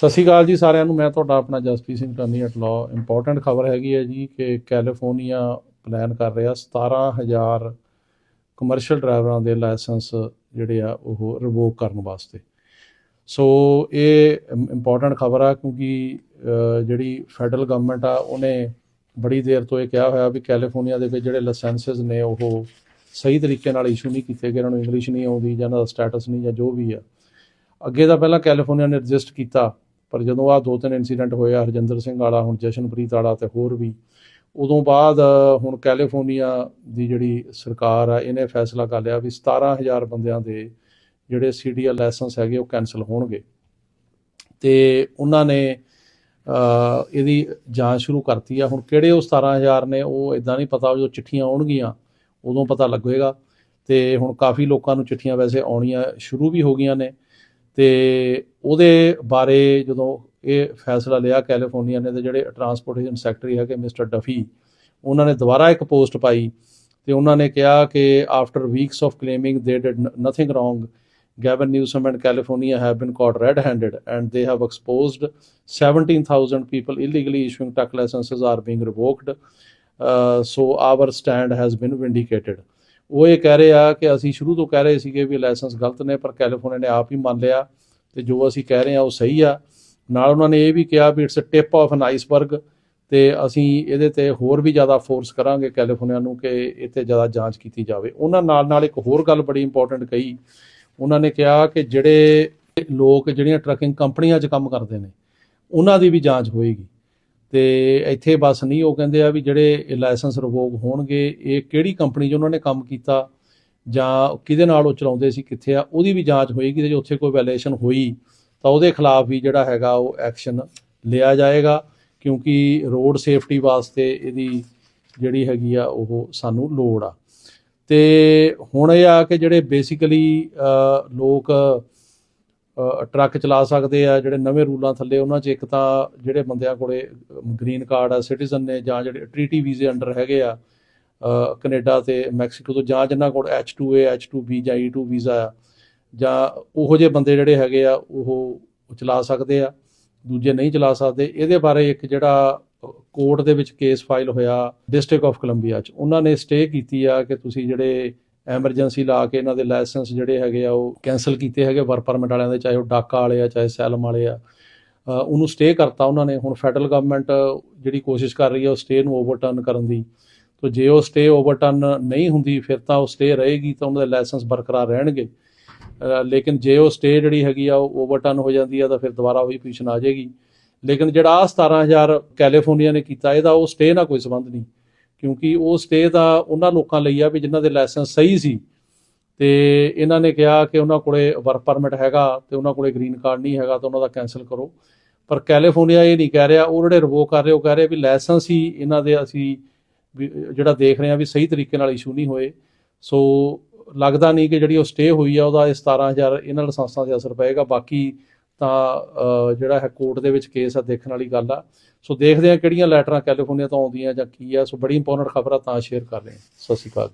ਸਤਿ ਸ਼੍ਰੀ ਅਕਾਲ ਜੀ ਸਾਰਿਆਂ ਨੂੰ। ਮੈਂ ਤੁਹਾਡਾ ਆਪਣਾ Jaspreet Singh attorney at law important ਖਬਰ ਹੈਗੀ ਹੈ ਜੀ ਕਿ ਕੈਲੀਫੋਰਨੀਆ ਪਲਾਨ ਕਰ ਰਿਹਾ 17000 ਕਮਰਸ਼ੀਅਲ ਡਰਾਈਵਰਾਂ ਦੇ ਲਾਇਸੈਂਸ ਜਿਹੜੇ ਆ ਉਹ ਰਿਵੋਕ ਕਰਨ ਵਾਸਤੇ। ਸੋ ਇਹ ਇੰਪੋਰਟੈਂਟ ਖਬਰ ਆ ਕਿਉਂਕਿ ਜਿਹੜੀ ਫੈਡਰਲ ਗਵਰਨਮੈਂਟ ਆ, ਉਹਨੇ ਬੜੀ ਦੇਰ ਤੋਂ ਇਹ ਕਿਹਾ ਹੋਇਆ ਵੀ ਕੈਲੀਫੋਰਨੀਆ ਦੇ ਵਿੱਚ ਜਿਹੜੇ ਲਾਇਸੈਂਸਸ ਨੇ ਉਹ ਸਹੀ ਤਰੀਕੇ ਨਾਲ ਇਸ਼ੂ ਨਹੀਂ ਕੀਤੇ ਗਏ, ਇਹਨਾਂ ਨੂੰ ਇੰਗਲਿਸ਼ ਨਹੀਂ ਆਉਂਦੀ ਜਾਂ ਇਹਨਾਂ ਦਾ ਸਟੇਟਸ ਨਹੀਂ ਜਾਂ ਜੋ ਵੀ ਆ। ਅੱਗੇ ਤਾਂ ਪਹਿਲਾਂ ਕੈਲੀਫੋਰਨੀਆ ਨੇ ਰਜਿਸਟ ਕੀਤਾ। ਪਰ ਜਦੋਂ ਆ ਦੋ ਤਿੰਨ ਇਨਸੀਡੈਂਟ ਹੋਏ ਆ, ਹਰਜਿੰਦਰ ਸਿੰਘ ਵਾਲਾ, ਹੁਣ ਜਸ਼ਨਪ੍ਰੀਤ ਵਾਲਾ ਤੇ ਹੋਰ ਵੀ, ਉਦੋਂ ਬਾਅਦ ਹੁਣ ਕੈਲੀਫੋਰਨੀਆ ਦੀ ਜਿਹੜੀ ਸਰਕਾਰ ਆ, ਇਹਨੇ ਫੈਸਲਾ ਕਰ ਲਿਆ ਵੀ 17000 ਬੰਦਿਆਂ ਦੇ ਜਿਹੜੇ ਸੀਡੀਐਲ ਲਾਇਸੈਂਸ ਹੈਗੇ, ਉਹ ਕੈਨਸਲ ਹੋਣਗੇ। ਤੇ ਉਹਨਾਂ ਨੇ ਇਹਦੀ ਜਾਂਚ ਸ਼ੁਰੂ ਕਰਤੀ ਆ। ਹੁਣ ਕਿਹੜੇ ਉਹ 17000 ਨੇ, ਉਹ ਇਦਾਂ ਨਹੀਂ ਪਤਾ ਜਦੋਂ ਚਿੱਠੀਆਂ ਆਉਣਗੀਆਂ, ਉਦੋਂ ਪਤਾ ਲੱਗੇਗਾ। ਤੇ ਹੁਣ ਕਾਫੀ ਲੋਕਾਂ ਨੂੰ ਚਿੱਠੀਆਂ ਵੈਸੇ ਆਉਣੀਆਂ ਸ਼ੁਰੂ ਵੀ ਹੋ ਗਈਆਂ ਨੇ। ਤੇ ਉਹਦੇ ਬਾਰੇ ਜਦੋਂ ਇਹ ਫੈਸਲਾ ਲਿਆ ਕੈਲੀਫੋਰਨੀਆ ਨੇ ਤੇ ਜਿਹੜੇ ਟਰਾਂਸਪੋਰਟੇਸ਼ਨ ਸੈਕਟਰੀ ਹੈਗੇ ਮਿਸਟਰ ਡਫੀ ਉਹਨਾਂ ਨੇ ਦੁਬਾਰਾ ਇੱਕ ਪੋਸਟ ਪਾਈ ਤੇ ਉਹਨਾਂ ਨੇ ਕਿਹਾ ਕਿ after weeks of claiming they did nothing wrong Gavin Newsom and California have been caught red-handed and they have exposed 17,000 people illegally issuing truck licenses are being revoked. Uh, so our stand has been vindicated. ਉਹ ਇਹ ਕਹਿ ਰਹੇ ਆ ਕਿ ਅਸੀਂ ਸ਼ੁਰੂ ਤੋਂ ਕਹਿ ਰਹੇ ਸੀਗੇ ਵੀ ਲਾਇਸੈਂਸ ਗਲਤ ਨੇ, ਪਰ ਕੈਲੀਫੋਰਨੀਆ ਨੇ ਆਪ ਹੀ ਮੰਨ ਲਿਆ ਤੇ ਜੋ ਅਸੀਂ ਕਹਿ ਰਹੇ ਆ ਉਹ ਸਹੀ ਆ। ਨਾਲ ਉਹਨਾਂ ਨੇ ਇਹ ਵੀ ਕਿਹਾ ਵੀ it's uh tip of an iceberg ਤੇ ਅਸੀਂ ਇਹਦੇ ਤੇ ਹੋਰ ਵੀ ਜ਼ਿਆਦਾ ਫੋਰਸ ਕਰਾਂਗੇ ਕੈਲੀਫੋਰਨੀਆ ਨੂੰ ਕਿ ਇਹ ਤੇ ਜ਼ਿਆਦਾ ਜਾਂਚ ਕੀਤੀ ਜਾਵੇ। ਉਹਨਾਂ ਨਾਲ ਨਾਲ ਇੱਕ ਹੋਰ ਗੱਲ ਬੜੀ ਇੰਪੋਰਟੈਂਟ ਕਹੀ। ਉਹਨਾਂ ਨੇ ਕਿਹਾ ਕਿ ਜਿਹੜੇ ਲੋਕ, ਜਿਹੜੀਆਂ ਟਰੱਕਿੰਗ ਕੰਪਨੀਆਂ 'ਚ ਕੰਮ ਕਰਦੇ ਨੇ, ਉਹਨਾਂ ਦੀ ਵੀ ਜਾਂਚ ਹੋਏਗੀ। ਤੇ ਇੱਥੇ ਬਸ ਨਹੀਂ, ਉਹ ਕਹਿੰਦੇ ਆ ਵੀ ਜਿਹੜੇ ਲਾਇਸੈਂਸ ਰਿਵੋਕ ਹੋਣਗੇ, ਇਹ ਕਿਹੜੀ ਕੰਪਨੀ 'ਚ ਉਹਨਾਂ ਨੇ ਕੰਮ ਕੀਤਾ ਜਾਂ ਕਿਹਦੇ ਨਾਲ ਉਹ ਚਲਾਉਂਦੇ ਸੀ, ਕਿੱਥੇ ਆ, ਉਹਦੀ ਵੀ ਜਾਂਚ ਹੋਏਗੀ ਤੇ ਜੇ ਉੱਥੇ ਕੋਈ ਵਾਇਲੇਸ਼ਨ ਹੋਈ ਤਾਂ ਉਹਦੇ ਖਿਲਾਫ ਵੀ ਜਿਹੜਾ ਹੈਗਾ ਉਹ ਐਕਸ਼ਨ ਲਿਆ ਜਾਏਗਾ, ਕਿਉਂਕਿ ਰੋਡ ਸੇਫਟੀ ਵਾਸਤੇ ਇਹਦੀ ਜਿਹੜੀ ਹੈਗੀ ਆ ਉਹ ਸਾਨੂੰ ਲੋੜ ਆ। ਤੇ ਹੁਣ ਇਹ ਆ ਕਿ ਜਿਹੜੇ ਬੇਸਿਕਲੀ ਲੋਕ ਟਰੱਕ ਚਲਾ ਸਕਦੇ ਆ ਜਿਹੜੇ ਨਵੇਂ ਰੂਲਾਂ ਥੱਲੇ ਉਹਨਾਂ 'ਚ ਇੱਕ ਤਾਂ ਜਿਹੜੇ ਬੰਦਿਆਂ ਕੋਲੇ ਗ੍ਰੀਨ ਕਾਰਡ ਆ ਸਿਟੀਜ਼ਨ ਨੇ ਜਾਂ ਜਿਹੜੇ ਟ੍ਰੀਟੀ ਵੀਜ਼ੇ ਅੰਡਰ ਹੈਗੇ ਆ ਅ, ਕੈਨੇਡਾ ਤੇ ਮੈਕਸੀਕੋ ਤੋਂ ਜਾਂ ਜਿਨ੍ਹਾਂ ਕੋਲ H2A H2B ਜਾਂ E2 ਵੀਜ਼ਾ ਆ ਜਾਂ ਉਹੋ ਜਿਹੇ ਬੰਦੇ ਜਿਹੜੇ ਹੈਗੇ ਆ ਉਹ ਚਲਾ ਸਕਦੇ ਆ ਦੂਜੇ ਨਹੀਂ ਚਲਾ ਸਕਦੇ। ਇਹਦੇ ਬਾਰੇ ਇੱਕ ਜਿਹੜਾ ਕੋਰਟ ਦੇ ਵਿੱਚ ਕੇਸ ਫਾਈਲ ਹੋਇਆ ਡਿਸਟ੍ਰਿਕਟ ਆਫ ਕੋਲੰਬੀਆ 'ਚ। ਉਹਨਾਂ ਨੇ ਸਟੇ ਕੀਤੀ ਆ ਕਿ ਤੁਸੀਂ ਜਿਹੜੇ ਐਮਰਜੈਂਸੀ ਲਾ ਕੇ ਇਹਨਾਂ ਦੇ ਲਾਇਸੈਂਸ ਜਿਹੜੇ ਹੈਗੇ ਆ, ਉਹ ਕੈਨਸਲ ਕੀਤੇ ਹੈਗੇ ਵਰਕ ਪਰਮਿਟ ਵਾਲਿਆਂ ਦੇ, ਚਾਹੇ ਉਹ ਡਾਕਾ ਵਾਲੇ ਆ, ਚਾਹੇ ਸੈਲਮ ਵਾਲੇ ਆ। ਉਹਨੂੰ ਸਟੇ ਕਰਤਾ ਉਹਨਾਂ ਨੇ। ਹੁਣ ਫੈਡਰਲ ਗਵਰਨਮੈਂਟ ਜਿਹੜੀ ਕੋਸ਼ਿਸ਼ ਕਰ ਰਹੀ ਹੈ ਉਹ ਸਟੇ ਨੂੰ ਓਵਰਟਰਨ ਕਰਨ ਦੀ। ਤੋ ਜੇ ਉਹ ਸਟੇ ਓਵਰਟਰਨ ਨਹੀਂ ਹੁੰਦੀ, ਫਿਰ ਤਾਂ ਉਹ ਸਟੇ ਰਹੇਗੀ ਤਾਂ ਉਹਨਾਂ ਦੇ ਲਾਇਸੈਂਸ ਬਰਕਰਾਰ ਰਹਿਣਗੇ। ਲੇਕਿਨ ਜੇ ਉਹ ਸਟੇ ਜਿਹੜੀ ਹੈਗੀ ਆ, ਉਹ ਓਵਰਟਰਨ ਹੋ ਜਾਂਦੀ ਆ, ਤਾਂ ਫਿਰ ਦੁਬਾਰਾ ਉਹੀ ਪੋਜੀਸ਼ਨ ਆ ਜਾਏਗੀ। ਲੇਕਿਨ ਜਿਹੜਾ ਆਹ 17000 ਕੈਲੀਫੋਰਨੀਆ ਨੇ ਕੀਤਾ, ਇਹਦਾ ਉਹ ਸਟੇ ਨਾਲ ਕੋਈ ਸੰਬੰਧ ਨਹੀਂ। ਕਿਉਂਕਿ ਉਹ ਸਟੇ ਦਾ ਉਹਨਾਂ ਲੋਕਾਂ ਲਈ ਆ ਵੀ ਜਿਨ੍ਹਾਂ ਦੇ ਲਾਇਸੈਂਸ ਸਹੀ ਸੀ। ਤੇ ਇਹਨਾਂ ਨੇ ਕਿਹਾ ਕਿ ਉਹਨਾਂ ਕੋਲੇ ਵਰਕ ਪਰਮਿਟ ਹੈਗਾ ਤੇ ਉਹਨਾਂ ਕੋਲੇ ਗ੍ਰੀਨ ਕਾਰਡ ਨਹੀਂ ਹੈਗਾ ਤਾਂ ਉਹਨਾਂ ਦਾ ਕੈਨਸਲ ਕਰੋ। ਪਰ ਕੈਲੀਫੋਰਨੀਆ ਇਹ ਨਹੀਂ ਕਹਿ ਰਿਹਾ, ਉਹ ਜਿਹੜੇ ਰਿਵੋਕ ਕਰ ਰਹੇ, ਉਹ ਕਹਿ ਰਹੇ ਵੀ ਲਾਇਸੈਂਸ ਹੀ ਇਹਨਾਂ ਦੇ ਅਸੀਂ ਵੀ ਜਿਹੜਾ ਦੇਖ ਰਹੇ ਆ ਵੀ ਸਹੀ ਤਰੀਕੇ ਨਾਲ ਇਸ਼ੂ ਨਹੀਂ ਹੋਏ। ਸੋ ਲੱਗਦਾ ਨਹੀਂ ਕਿ ਜਿਹੜੀ ਉਹ ਸਟੇ ਹੋਈ ਆ, ਉਹਦਾ ਇਹ 17000 ਇਹਨਾਂ ਲਾਇਸੈਂਸਾਂ ਤੇ ਅਸਰ ਪਏਗਾ। ਬਾਕੀ ਤਾਂ ਜਿਹੜਾ ਹੈ ਕੋਰਟ ਦੇ ਵਿੱਚ ਕੇਸ ਆ ਦੇਖਣ ਵਾਲੀ ਗੱਲ ਆ। ਸੋ ਦੇਖਦੇ ਆ ਕਿਹੜੀਆਂ ਲੈਟਰਾਂ ਕੈਲੀਫੋਰਨੀਆ ਤੋਂ ਆਉਂਦੀਆਂ ਜਾਂ ਕੀ ਆ। ਸੋ ਬੜੀ ਇੰਪੋਰਟੈਂਟ ਖਬਰ ਆ ਤਾਂ ਸ਼ੇਅਰ ਕਰ ਰਹੇ ਹਾਂ। ਸਤਿ ਸ਼੍ਰੀ ਅਕਾਲ